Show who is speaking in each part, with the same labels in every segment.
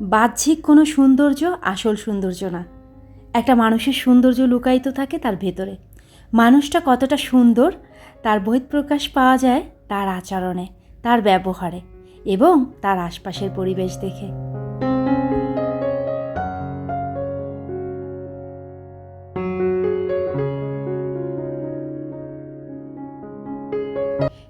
Speaker 1: বাহ্যিক কোনো সৌন্দর্য আসল সৌন্দর্য না। একটা মানুষের সৌন্দর্য লুকায়িত থাকে তার ভেতরে। মানুষটা কতটা সুন্দর, তার বহিঃপ্রকাশ পাওয়া যায় তার আচরণে, তার ব্যবহারে এবং তার আশপাশের পরিবেশ দেখে।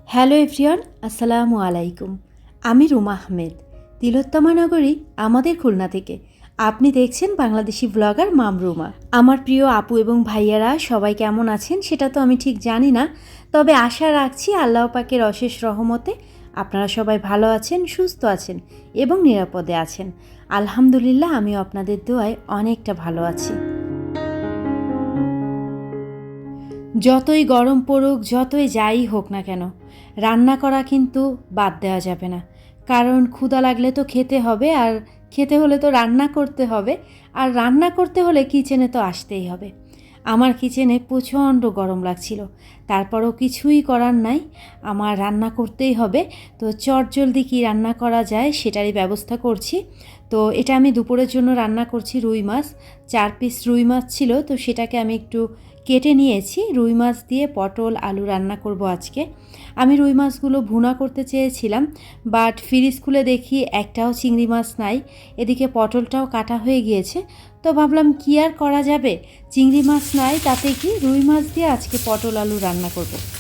Speaker 1: হ্যালো এভরিওয়ান, আসসালামু আলাইকুম। আমি রুমা আহমেদ। তিলোত্তমা নগরী আমাদের খুলনা থেকে। আপনি দেখছেন বাংলাদেশি ব্লগার মাম রুমা আমার প্রিয় আপু এবং ভাইয়ারা, সবাই কেমন আছেন সেটা তো আমি ঠিক জানি না। তবে আশা রাখছি আল্লাহ পাকের অশেষ রহমতে আপনারা সবাই ভালো আছেন, সুস্থ আছেন এবং নিরাপদে আছেন। আলহামদুলিল্লাহ আমি আপনাদের দোয়ায় অনেকটা ভালো আছি। যতই গরম পড়ুক, যতই যাই হোক না কেন, রান্না করা কিন্তু বাদ দেওয়া যাবে না। কারণ ক্ষুধা লাগলে তো খেতে হবে আর খেতে হলে তো রান্না করতে হবে। আর রান্না করতে হলে কিচেনে তো আসতেই হবে। আমার কিচেনে প্রচণ্ড গরম লাগছিল। তারপরও কিছুই করার নাই। আমার রান্না করতেই হবে। তো চট জলদি কী রান্না করা যায় সেটারই ব্যবস্থা করছি। তো এটা আমি দুপুরের জন্য রান্না করছি রুই মাছ। চার পিস রুই মাছ ছিল, তো সেটাকে আমি একটু কেটে নিয়েছি। রুই মাছ দিয়ে পটল, আলু রান্না করব আজকে। আমি রুই মাছগুলো ভুনা করতে চেয়েছিলাম বাট ফ্রিজ খুলে দেখি একটাও চিংড়ি মাছ নাই। এদিকে পটলটাও কাটা হয়ে গিয়েছে। তো ভাবলাম কি আর করা যাবে? চিংড়ি মাছ নাই, তাতে কি রুই মাছ দিয়ে আজকে পটল আলু রান্না করব।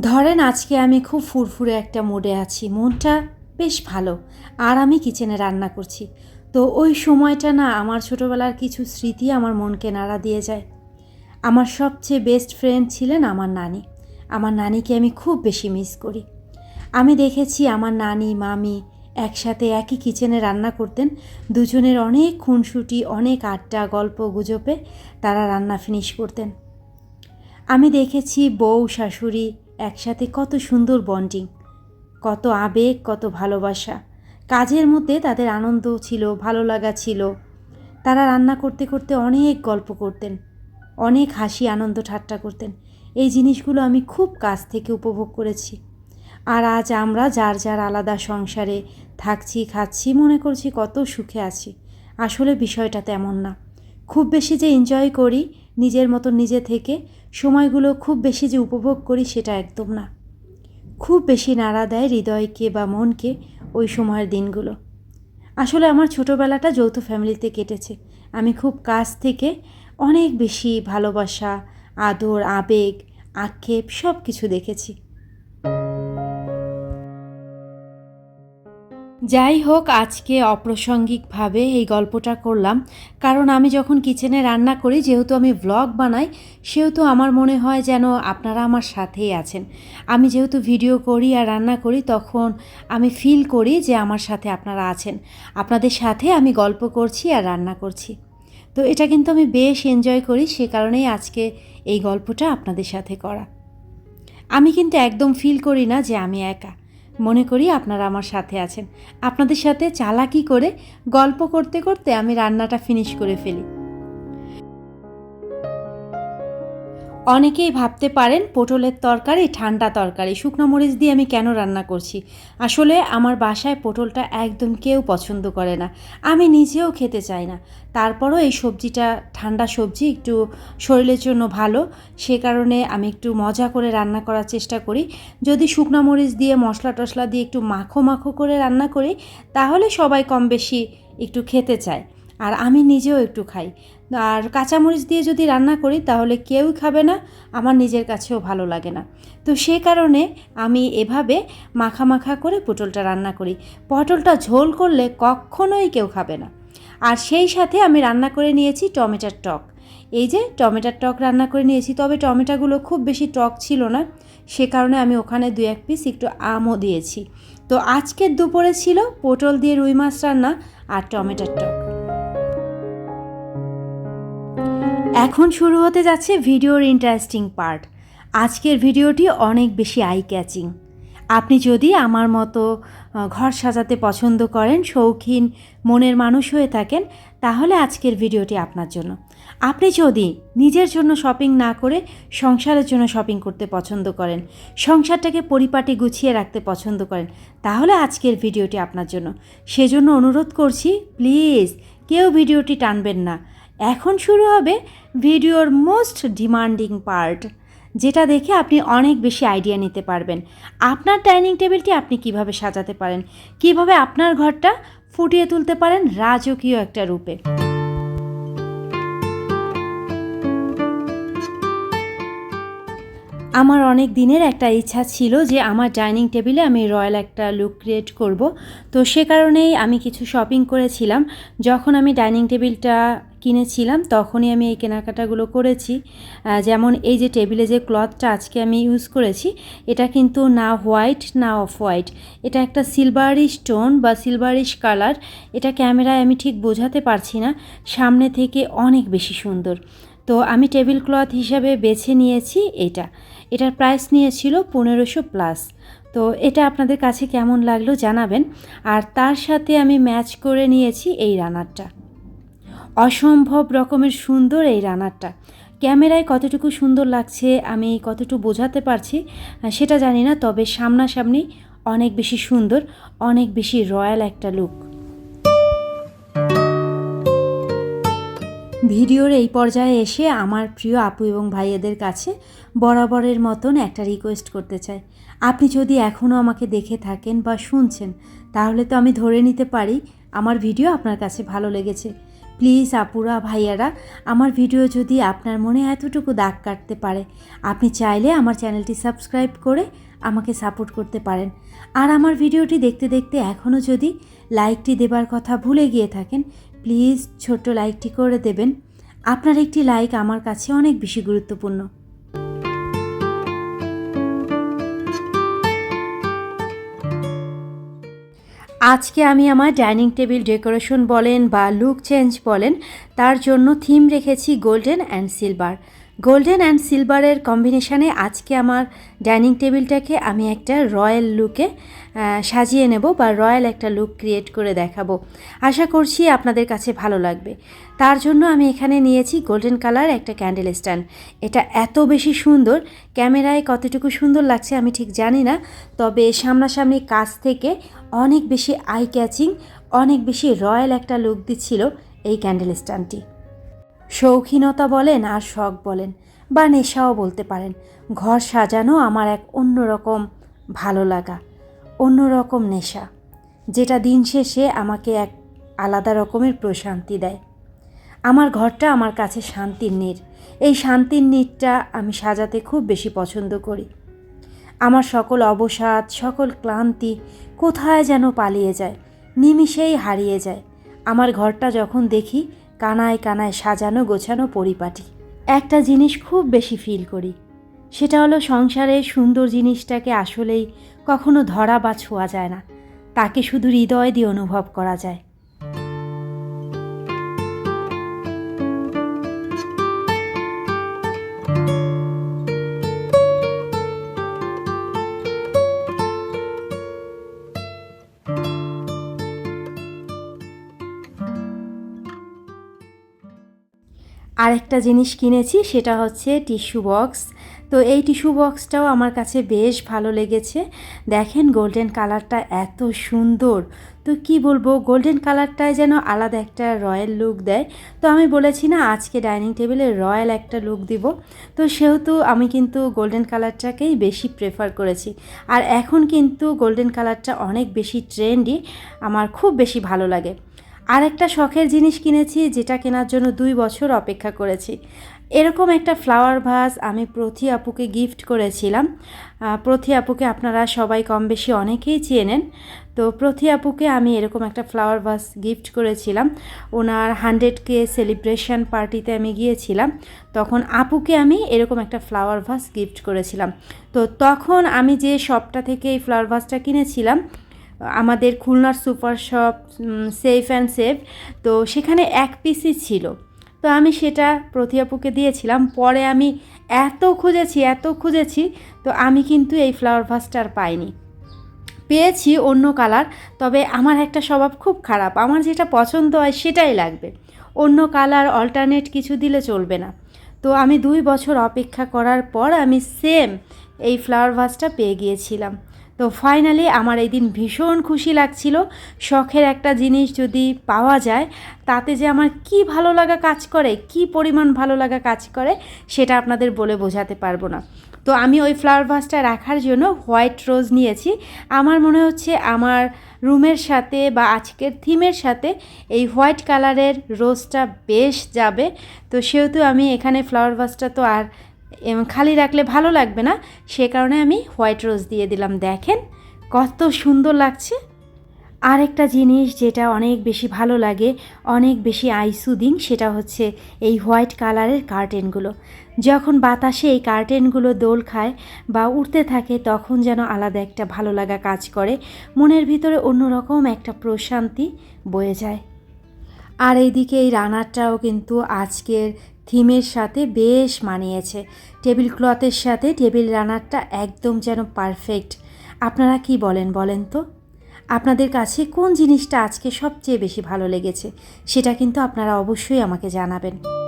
Speaker 1: ধরেন আজকে আমি খুব ফুরফুরে একটা মোডে আছি। মনটা বেশ ভালো। আর আমি কিচেনে রান্না করছি। তো ওই সময়টা না আমার ছোটোবেলার কিছু স্মৃতি আমার মনকে নাড়া দিয়ে যায়। আমার সবচেয়ে বেস্ট ফ্রেন্ড ছিলেন আমার নানি। আমার নানিকে আমি খুব বেশি মিস করি। আমি দেখেছি আমার নানি, মামি একসাথে একই কিচেনে রান্না করতেন। দুজনের অনেক খুনসুটি, অনেক আড্ডা, গল্প, গুজবে তারা রান্না ফিনিশ করতেন। আমি দেখেছি বউ, শাশুড়ি একসাথে কত সুন্দর বন্ডিং, কত আবেগ, কত ভালোবাসা। কাজের মধ্যে তাদের আনন্দ ছিল, ভালো লাগা ছিল। তারা রান্না করতে করতে অনেক গল্প করতেন, অনেক হাসি, আনন্দ ঠাট্টা করতেন। এই জিনিসগুলো আমি খুব কাছ থেকে উপভোগ করেছি। আর আজ আমরা যার যার আলাদা সংসারে থাকছি, খাচ্ছি, মনে করছি কত সুখে আছি। আসলে বিষয়টা তেমন না। খুব বেশি যে এনজয় করি নিজের মতো নিজে থেকে সময়গুলো খুব বেশি যে উপভোগ করি সেটা একদম না। খুব বেশি নাড়া দেয় হৃদয়কে বা মনকে ওই সময়ের দিনগুলো। আসলে আমার ছোটোবেলাটা যৌথ ফ্যামিলিতে কেটেছে। আমি খুব কাছ থেকে অনেক বেশি ভালোবাসা, আদর, আবেগ, আক্ষেপ সব কিছু দেখেছি। যাই হোক, আজকে অপ্রাসঙ্গিকভাবে এই গল্পটা করলাম। কারণ আমি যখন কিচেনে রান্না করি, যেহেতু আমি ভ্লগ বানাই, সেহেতু আমার মনে হয় যেন আপনারা আমার সাথেই আছেন। আমি যেহেতু ভিডিও করি আর রান্না করি, তখন আমি ফিল করি যে আমার সাথে আপনারা আছেন। আপনাদের সাথে আমি গল্প করছি আর রান্না করছি। তো এটা কিন্তু আমি বেশ এনজয় করি, সে কারণেই আজকে এই গল্পটা আপনাদের সাথে করা। আমি কিন্তু একদম ফিল করি না যে আমি একা। মনে করি আপনারা আমার সাথে আছেন। আপনাদের সাথে চালাকি করে গল্প করতে করতে আমি রান্নাটা ফিনিশ করে ফেলি। অনেকেই ভাবতে পারেন পটলের তরকারি, ঠান্ডা তরকারি। শুকনো মরিচ দিয়ে আমি কেন রান্না করছি? আসলে আমার বাসায় পটলটা একদম কেউ পছন্দ করে না। আমি নিজেও খেতে চাই না। তারপরও এই সবজিটা, ঠান্ডা সবজি একটু শরীরের জন্য ভালো, সে কারণে আমি একটু মজা করে রান্না করার চেষ্টা করি। যদি শুকনো মরিচ দিয়ে, মশলা টশলা দিয়ে একটু মাখো মাখো করে রান্না করি, তাহলে সবাই কম বেশি একটু খেতে চায়। আর আমি নিজেও একটু খাই। আর কাঁচামরিচ দিয়ে যদি রান্না করি, তাহলে কেউ খাবে না, আমার নিজের কাছেও ভালো লাগে না। তো সে কারণে আমি এভাবে মাখা মাখা করে পটলটা রান্না করি। পটলটা ঝোল করলে কখনোই কেউ খাবে না। আর সেই সাথে আমি রান্না করে নিয়েছি টমেটোর টক। এই যে টমেটোর টক রান্না করে নিয়েছি, তবে টমেটোগুলো খুব বেশি টক ছিল না। সে কারণে আমি ওখানে দু এক পিস একটু আমও দিয়েছি। তো আজকের দুপুরে ছিল পটল দিয়ে রুই মাছ রান্না আর টমেটোর টক। এখন শুরু হতে যাচ্ছে ভিডিওর ইন্টারেস্টিং পার্ট আজকের ভিডিওটি অনেক বেশি আই ক্যাচিং আপনি যদি আমার মতো ঘর সাজাতে পছন্দ করেন, শৌখিন, মনের মানুষ হয়ে থাকেন, তাহলে আজকের ভিডিওটি আপনার জন্য। আপনি যদি নিজের জন্য শপিং না করে সংসারের জন্য শপিং করতে পছন্দ করেন, সংসারটাকে পরিপাটি গুছিয়ে রাখতে পছন্দ করেন, তাহলে আজকের ভিডিওটি আপনার জন্য। সেজন্য অনুরোধ করছি প্লিজ কেউ ভিডিওটি টানবেন না। এখন শুরু হবে ভিডিওর মোস্ট ডিমান্ডিং পার্ট, যেটা দেখে আপনি অনেক বেশি আইডিয়া নিতে পারবেন। আপনার ডাইনিং টেবিলটি আপনি কীভাবে সাজাতে পারেন? কীভাবে আপনার ঘরটা ফুটিয়ে তুলতে পারেন? রাজকীয় একটা রূপে। আমার অনেক দিনের একটা ইচ্ছা ছিল যে আমার ডাইনিং টেবিলে আমি রয়্যাল একটা লুক ক্রিয়েট করব। তো সে কারণেই আমি কিছু শপিং করেছিলাম। যখন আমি ডাইনিং টেবিলটা কিনেছিলাম, তখনই আমি এই কেনাকাটাগুলো করেছি। যেমন এই যে টেবিলে যে ক্লথটা আজকে আমি ইউজ করেছি, এটা কিন্তু না হোয়াইট, না অফ হোয়াইট। এটা একটা সিলভারি স্টোন বা সিলভারিশ কালার। এটা ক্যামেরায় আমি ঠিক বোঝাতে পারছি না। সামনে থেকে অনেক বেশি সুন্দর। তো আমি টেবিল ক্লথ হিসাবে বেছে নিয়েছি এটা। এটার প্রাইস নিয়েছিল পনেরোশো প্লাস তো এটা আপনাদের কাছে কেমন লাগল জানাবেন। আর তার সাথে আমি ম্যাচ করে নিয়েছি এই রানারটা অসম্ভব রকমের সুন্দর এই রানারটা ক্যামেরায় কতটুকু সুন্দর লাগছে, আমি কতটুকু বোঝাতে পারছি, সেটা জানি না, তবে সামনাসামনি অনেক বেশি সুন্দর, অনেক বেশি রয়্যাল একটা লুক ভিডিওর এই পর্যায়ে এসে আমার প্রিয় আপু এবং ভাইয়েদের কাছে বরাবরের মতন একটা রিকোয়েস্ট করতে চাই। আপনি যদি এখনও আমাকে দেখে থাকেন বা শুনছেন, তাহলে তো আমি ধরে নিতে পারি আমার ভিডিও আপনার কাছে ভালো লেগেছে। প্লিজ আপুরা, ভাইয়ারা, আমার ভিডিও যদি আপনার মনে এতটুকু দাগ কাটতে পারে, আপনি চাইলে আমার চ্যানেলটি সাবস্ক্রাইব করে আমাকে সাপোর্ট করতে পারেন। আর আমার ভিডিওটি দেখতে দেখতে এখনও যদি লাইকটি দেবার কথা ভুলে গিয়ে থাকেন প্লিজ ছোট্ট লাইকটি করে দেবেন। আপনার একটি লাইক আমার কাছে অনেক বেশি গুরুত্বপূর্ণ। আজকে আমি আমার ডাইনিং টেবিল ডেকোরেশন বলেন বা লুক চেঞ্জ বলেন, তার জন্য থিম রেখেছি golden and silver. Golden and সিলভারের কম্বিনেশানে আজকে আমার ডাইনিং টেবিলটাকে আমি একটা রয়্যাল লুকে সাজিয়ে নেব বা রয়্যাল একটা লুক ক্রিয়েট করে দেখাবো। আশা করছি আপনাদের কাছে ভালো লাগবে। তার জন্য আমি এখানে নিয়েছি গোল্ডেন কালার একটা ক্যান্ডেল স্ট্যান্ড এটা এত বেশি সুন্দর, ক্যামেরায় কতটুকু সুন্দর লাগছে আমি ঠিক জানি না, তবে সামনাসামনি কাছ থেকে অনেক বেশি আই ক্যাচিং অনেক বেশি রয়্যাল একটা লুক দিচ্ছিল এই ক্যান্ডেল স্ট্যান্ডটি শৌখিনতা বলেন আর শখ বলেন, বা নেশাও বলতে পারেন। ঘর সাজানো আমার এক অন্যরকম ভালো লাগা, অন্যরকম নেশা, যেটা দিন শেষে আমাকে এক আলাদা রকমের প্রশান্তি দেয়। আমার ঘরটা আমার কাছে শান্তির নীড় এই শান্তির নীড়টা আমি সাজাতে খুব বেশি পছন্দ করি। আমার সকল অবসাদ, সকল ক্লান্তি কোথায় যেন পালিয়ে যায়, নিমিষেই হারিয়ে যায়। আমার ঘরটা যখন দেখি কানায় কানায় সাজানো গোছানো পরিপাটি। একটা জিনিস খুব বেশি ফিল করি। সেটা হলো সংসারে সুন্দর জিনিসটাকে আসলেই কখনো ধরা বা ছোঁয়া যায় না। তাকে শুধু হৃদয় দিয়ে অনুভব করা যায়। আরেকটা জিনিস কিনেছি, সেটা হচ্ছে টিস্যু বক্স। তো এই টিস্যু বক্সটাও আমার কাছে বেশ ভালো লেগেছে। দেখেন গোল্ডেন কালারটা এত সুন্দর। তো কি বলব, গোল্ডেন কালারটায় যেন আলাদা একটা রয়্যাল লুক দেয়। তো আমি বলেছি না, আজকে ডাইনিং টেবিলে রয়্যাল একটা লুক দিব। তো সেহেতু আমি কিন্তু গোল্ডেন কালারটাকেই বেশি প্রেফার করেছি। আর এখন কিন্তু গোল্ডেন কালারটা অনেক বেশি ট্রেন্ডি, আমার খুব বেশি ভালো লাগে। আর একটা শখের জিনিস কিনেছি, যেটা কেনার জন্য দুই বছর অপেক্ষা করেছি। এরকম একটা ফ্লাওয়ার ভাস আমি প্রথি আপুকে গিফট করেছিলাম। প্রথি আপুকে আপনারা সবাই কম বেশি অনেকেই চেনেন। তো প্রথি আপুকে আমি এরকম একটা ফ্লাওয়ার ভাস গিফট করেছিলাম। ওনার হান্ড্রেড কে সেলিব্রেশন পার্টিতে আমি গিয়েছিলাম। তখন আপুকে আমি এরকম একটা ফ্লাওয়ার ভাস গিফট করেছিলাম। তো তখন আমি যে শপটা থেকে এই ফ্লাওয়ার ভাসটা কিনেছিলাম আমাদের খুলনার super shop Safe and Save তো সেখানে এক পিসই ছিল। তো আমি সেটা প্রতিআপুকে দিয়েছিলাম। পরে আমি এত খুঁজেছি এত খুঁজেছি, তো আমি কিন্তু এই ফ্লাওয়ার ভাসটা আর পাইনি। পেয়েছি অন্য কালার তবে আমার একটা স্বভাব খুব খারাপ। আমার যেটা পছন্দ হয় সেটাই লাগবে। অন্য কালার অল্টারনেট কিছু দিলে চলবে না। তো আমি দুই বছর অপেক্ষা করার পর আমি সেম এই ফ্লাওয়ার ভাসটা পেয়ে গিয়েছিলাম। তো ফাইনালি আমার এই দিন ভীষণ খুশি লাগছিল। শখের একটা জিনিস যদি পাওয়া যায়, তাতে যে আমার কি ভালো লাগা কাজ করে, কি পরিমাণ ভালো লাগা কাজ করে, সেটা আপনাদের বলে বোঝাতে পারব না। তো আমি ওই ফ্লাওয়ার ভাসটা রাখার জন্য হোয়াইট রোজ নিয়েছি। আমার মনে হচ্ছে আমার রুমের সাথে বা আজকের থিমের সাথে এই হোয়াইট কালারের রোজটা বেশ যাবে। তো সেহেতু আমি এখানে ফ্লাওয়ার ভাসটা তো আর খালি রাখলে ভালো লাগবে না। সে কারণে আমি হোয়াইট রোজ দিয়ে দিলাম, দেখেন। কত সুন্দর লাগছে। আরেকটা জিনিস যেটা অনেক বেশি ভালো লাগে, অনেক বেশি আইসুদিং সেটা হচ্ছে এই হোয়াইট কালারের কার্টেনগুলো। যখন বাতাসে এই কার্টেনগুলো দোল খায় বা উঠতে থাকে, তখন যেন আলাদা একটা ভালো লাগা কাজ করে। মনের ভিতরে অন্যরকম একটা প্রশান্তি বয়ে যায়। আর এইদিকে এই রানারটাও কিন্তু আজকের থিমের সাথে বেশ মানিয়েছে। টেবিল ক্লথের সাথে টেবিল রানারটা একদম যেন পারফেক্ট। আপনারা কি বলেন বলেন তো? আপনাদের কাছে কোন জিনিসটা আজকে সবচেয়ে বেশি ভালো লেগেছে? সেটা কিন্তু আপনারা অবশ্যই আমাকে জানাবেন।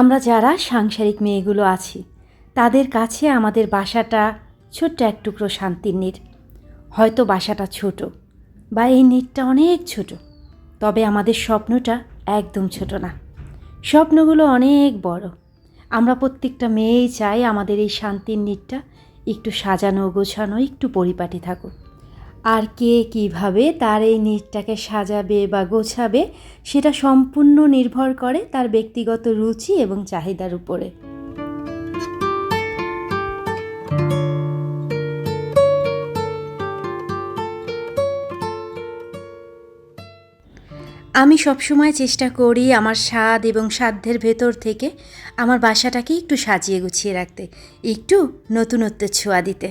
Speaker 1: আমরা যারা সাংসারিক মেয়েগুলো আছি, তাদের কাছে আমাদের বাসাটা ছোট্ট এক টুকরো শান্তির নীর। হয়তো বাসাটা ছোট বা এই নীরটা অনেক ছোট, তবে আমাদের স্বপ্নটা একদম ছোট না। স্বপ্নগুলো অনেক বড়। আমরা প্রত্যেকটা মেয়েই চাই আমাদের এই শান্তির নীরটা একটু সাজানো, গোছানো, একটু পরিপাটি থাকুক। আর কে কীভাবে তার এই নীরটাকে সাজাবে বা গোছাবে সেটা সম্পূর্ণ নির্ভর করে তার ব্যক্তিগত রুচি এবং চাহিদার উপরে। আমি সবসময় চেষ্টা করি আমার স্বাদ এবং সাধ্যের ভেতর থেকে আমার বাসাটাকে একটু সাজিয়ে গুছিয়ে রাখতে, একটু নতুনত্বের ছোঁয়া দিতে।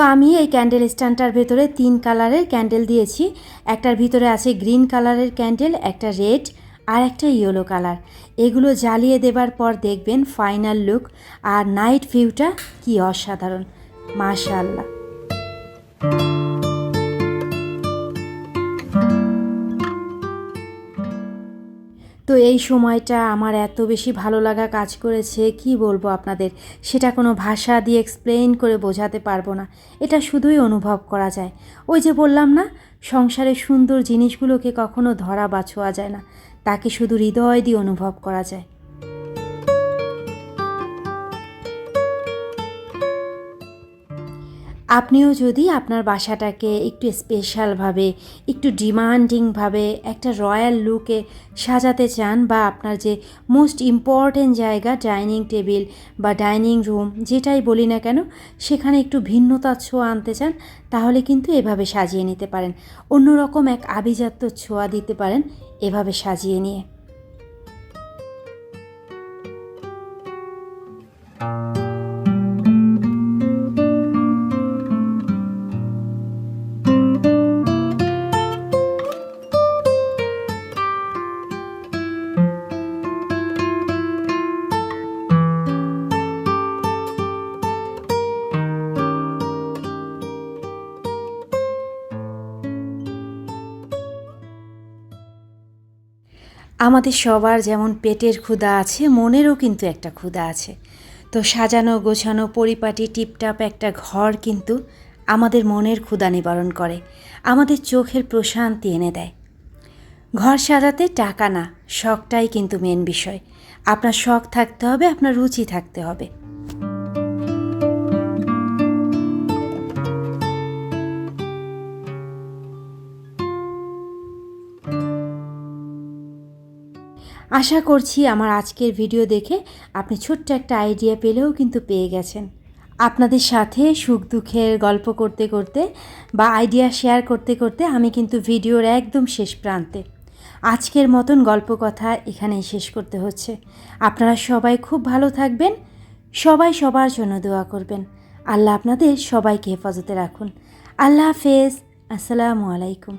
Speaker 1: আমি এই ক্যান্ডেল স্ট্যান্ডটার ভেতরে তিন কালারের ক্যান্ডেল দিয়েছি। একটার ভিতরে আছে গ্রিন কালারের ক্যান্ডেল একটা রেড আর একটা ইয়েলো কালার এগুলো জ্বালিয়ে দেবার পর দেখবেন ফাইনাল লুক আর নাইট ভিউটা কি অসাধারণ। মাশাআল্লাহ। তো এই সময়টা আমার এত বেশি ভালো লাগা কাজ করেছে, কি বলব আপনাদের? সেটা কোনো ভাষা দিয়ে এক্সপ্লেন করে বোঝাতে পারব না। এটা শুধুই অনুভব করা যায়। ওই যে বললাম না, সংসারের সুন্দর জিনিসগুলোকে কখনো ধরা বাছোয়া যায় না। তাকে শুধু হৃদয় দিয়ে অনুভব করা যায়। আপনিও যদি আপনার বাসাটাকে একটু স্পেশালভাবে একটু ডিমান্ডিংভাবে একটা রয়্যাল লুকে সাজাতে চান বা আপনার যে মোস্ট ইম্পর্টেন্ট জায়গা ডাইনিং টেবিল বা ডাইনিং রুম যেটাই বলি না কেন, সেখানে একটু ভিন্নতার ছোঁয়া আনতে চান, তাহলে কিন্তু এভাবে সাজিয়ে নিতে পারেন। অন্যরকম এক আভিজাত্য ছোঁয়া দিতে পারেন এভাবে সাজিয়ে নিয়ে। আমাদের সবার যেমন পেটের ক্ষুধা আছে, মনেরও কিন্তু একটা ক্ষুধা আছে। তো সাজানো, গোছানো, পরিপাটি, টিপটাপ একটা ঘর কিন্তু আমাদের মনের ক্ষুধা নিবারণ করে, আমাদের চোখের প্রশান্তি এনে দেয়। ঘর সাজাতে টাকা না, শখটাই কিন্তু মেন বিষয়। আপনার শখ থাকতে হবে, আপনার রুচি থাকতে হবে। আশা করছি আমার আজকের ভিডিও দেখে আপনি ছোট্ট একটা আইডিয়া পেলেও কিন্তু পেয়ে গেছেন। আপনাদের সাথে সুখ দুঃখের গল্প করতে করতে বা আইডিয়া শেয়ার করতে করতে আমি কিন্তু ভিডিওর একদম শেষ প্রান্তে। আজকের মতন গল্প কথা এখানেই শেষ করতে হচ্ছে। আপনারা সবাই খুব ভালো থাকবেন। সবাই সবার জন্য দোয়া করবেন। আল্লাহ আপনাদের সবাইকে হেফাজতে রাখুন। আল্লাহ হাফেজ। আসসালামু আলাইকুম।